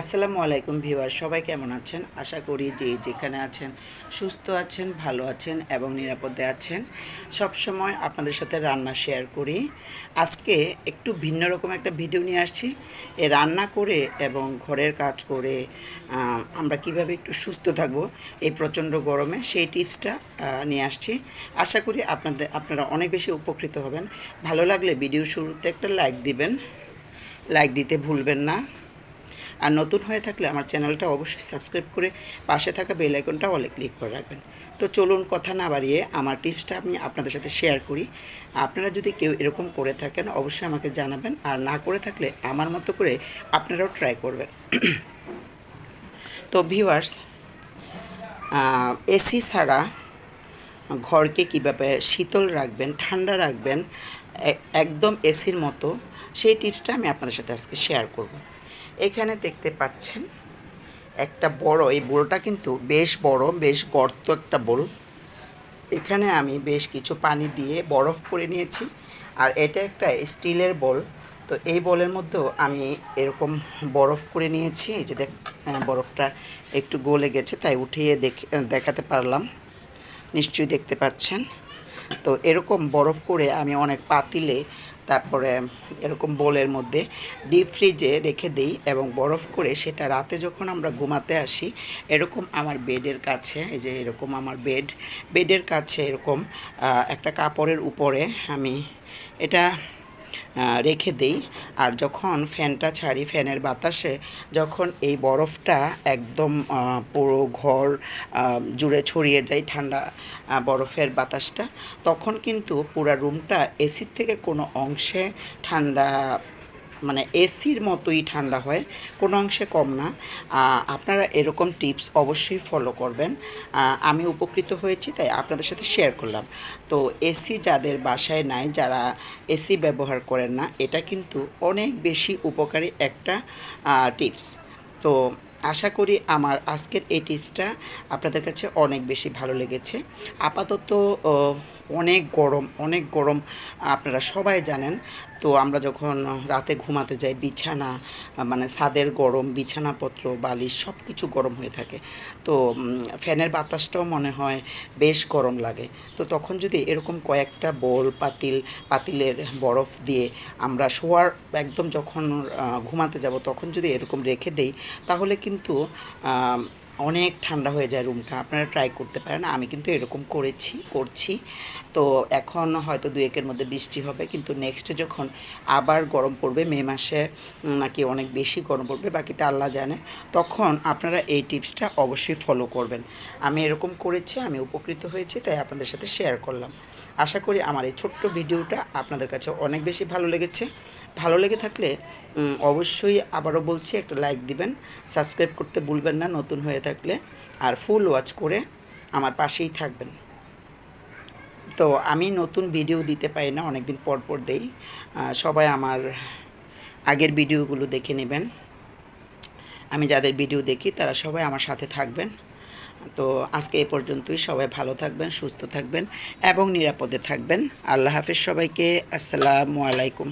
আসসালামু আলাইকুম ভিউয়ার, সবাই কেমন আছেন? আশা করি যে যেখানে আছেন সুস্থ আছেন, ভালো আছেন এবং নিরাপদে আছেন। সব সময় আপনাদের সাথে রান্না শেয়ার করি। আজকে একটু ভিন্ন রকম একটা ভিডিও নিয়ে আসছি। এ রান্না করে এবং ঘরের কাজ করে আমরা কীভাবে একটু সুস্থ থাকব এই প্রচণ্ড গরমে সেই টিপসটা নিয়ে আসছি। আশা করি আপনাদের, আপনারা অনেক বেশি উপকৃত হবেন। ভালো লাগলে ভিডিও শুরুতে একটা লাইক দিবেন। লাইক দিতে ভুলবেন না। আর নতুন হয়ে থাকলে আমার চ্যানেলটা অবশ্যই সাবস্ক্রাইব করে পাশে থাকা বেল আইকনটা অলে ক্লিক করে রাখবেন। তো চলুন কথা না বাড়িয়ে আমার টিপসটা আমি আপনাদের সাথে শেয়ার করি। আপনারা যদি কেউ এরকম করে থাকেন, অবশ্যই আমাকে জানাবেন। আর না করে থাকলে আমার মতো করে আপনারাও ট্রাই করবেন। তো ভিউয়ার্স এসি ছাড়া ঘরকে কীভাবে শীতল রাখবেন, ঠান্ডা রাখবেন একদম এসির মতো, সেই টিপসটা আমি আপনাদের সাথে আজকে শেয়ার করব। এখানে দেখতে পাচ্ছেন একটা বড়, এই বোলটা কিন্তু বেশ বড়, বেশ গর্ত একটা বোল। এখানে আমি বেশ কিছু পানি দিয়ে বরফ করে নিয়েছি। আর এটা একটা স্টিলের বল। তো এই বলের মধ্যেও আমি এরকম বরফ করে নিয়েছি। এই যে দেখ বরফটা একটু গলে গেছে, তাই উঠিয়ে দেখে, দেখাতে পারলাম। নিশ্চয়ই দেখতে পাচ্ছেন। তো এরকম বরফ করে আমি অনেক পাতিলে, তারপরে এরকম বোলের মধ্যে ডিপ ফ্রিজে রেখে দিই এবং বরফ করে সেটা রাতে যখন আমরা ঘুমাতে আসি, এরকম আমার বেডের কাছে, এই যে এরকম আমার বেড, বেডের কাছে এরকম একটা কাপড়ের উপরে আমি এটা রেখে দেই। আর যখন ফ্যানটা ছাড়ি, ফ্যানের বাতাসে, যখন এই বরফটা একদম পুরো ঘর জুড়ে ছড়িয়ে যায় ঠান্ডা বরফের বাতাসটা, তখন কিন্তু পুরা রুমটা এসির থেকে কোনো অংশে ঠান্ডা মানে এসির মতোই ঠান্ডা হয়, কোনো অংশে কম না। আপনারা এরকম টিপস অবশ্যই ফলো করবেন। আমি উপকৃত হয়েছি, তাই আপনাদের সাথে শেয়ার করলাম। তো এসি যাদের বাসায় নাই, যারা এসি ব্যবহার করেন না, এটা কিন্তু অনেক বেশি উপকারী একটা টিপস। তো আশা করি আমার আজকের এই টিপসটা আপনাদের কাছে অনেক বেশি ভালো লেগেছে। আপাতত অনেক গরম অনেক গরম আপনারা সবাই জানেন। তো আমরা যখন রাতে ঘুমাতে যাই, বিছানা মানে ছাদের গরম, বিছানাপত্র, বালিশ সব কিছু গরম হয়ে থাকে। তো ফ্যানের বাতাসটাও মনে হয় বেশ গরম লাগে। তো তখন যদি এরকম কয়েকটা বোল, পাতিল, পাতিলের বরফ দিয়ে আমরা শোয়ার, একদম যখন ঘুমাতে যাব, তখন যদি এরকম রেখে দেই, তাহলে কিন্তু আহ, অনেক ঠান্ডা হয়ে যায় রুমটা। আপনারা ট্রাই করতে পারেন। আমি কিন্তু এরকম করেছি করছি। তো এখন হয়তো দু একের মধ্যে বৃষ্টি হবে কিন্তু নেক্সটে যখন আবার গরম পড়বে মে মাসে নাকি অনেক বেশি গরম পড়বে বাকিটা আল্লাহ জানে তখন আপনারা এই টিপসটা অবশ্যই ফলো করবেন। আমি এরকম করেছি আমি উপকৃত হয়েছি তাই আপনাদের সাথে শেয়ার করলাম। আশা করি আমার এই ছোট্ট ভিডিওটা আপনাদের কাছে অনেক বেশি ভালো লেগেছে। ভালো লেগে থাকলে অবশ্যই আবারও বলছি একটা লাইক দিবেন সাবস্ক্রাইব করতে ভুলবেন না নতুন হয়ে থাকলে, আর ফুল ওয়াচ করে আমার পাশেই থাকবেন। তো আমি নতুন ভিডিও দিতে পারি না অনেক দিন পর পর দেই সবাই আমার আগের ভিডিওগুলো দেখে নেবেন। আমি যাদের ভিডিও দেখি তারা সবাই আমার সাথে থাকবেন। তো আজকে এই পর্যন্তই, সবাই ভালো থাকবেন, সুস্থ থাকবেন এবং নিরাপদে থাকবেন। আল্লাহ হাফেজ সবাইকে, আসসালামু আলাইকুম।